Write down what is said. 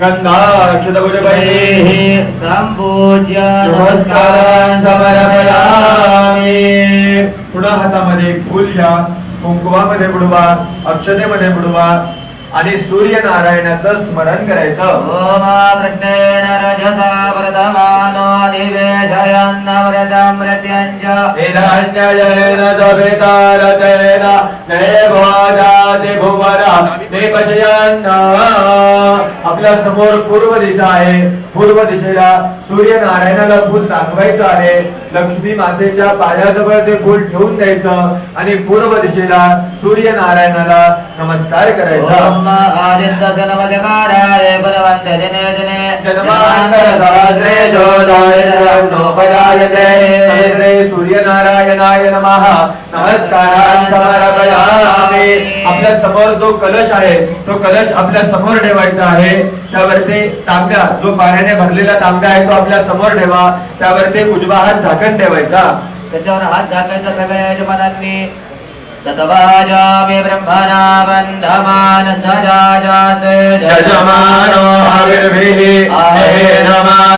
गन्धाक्षतभुजपैः संपूज्य नमस्कारान् समर्पयामि। पुन्हा हातामध्ये फूल घ्या कुंकुमामध्ये बुडवा अक्षतेमध्ये बुडवा आणि सूर्यनारायणाचं स्मरण करायचं। भुवना आपल्यासमोर पूर्व दिशा आहे. पूर्व दिशेला सूर्यनारायणाला फूल दाखवायचं आहे. लक्ष्मी मातेच्या पायाजवळ ते फूल ठेवून द्यायचं आणि पूर्व दिशेला सूर्यनारायणाला नमस्कार करायचा. सूर्यनारायणाय नमः. नमस्कारान् समर्पयामि. आपल्यासमोर जो कलश आहे तो कलश आपल्यासमोर ठेवायचा आहे. त्यावरती तांब्या जो पाण्याने भरलेला तांब्या आहे तो आपल्यासमोर ठेवा. त्यावरती उजवा हात झाकण ठेवायचा. त्याच्यावर हात झाकायचा सगळ्या यजमानांनी. ततवाजामि ब्रह्मणा बन्धमान सजाजात यजमान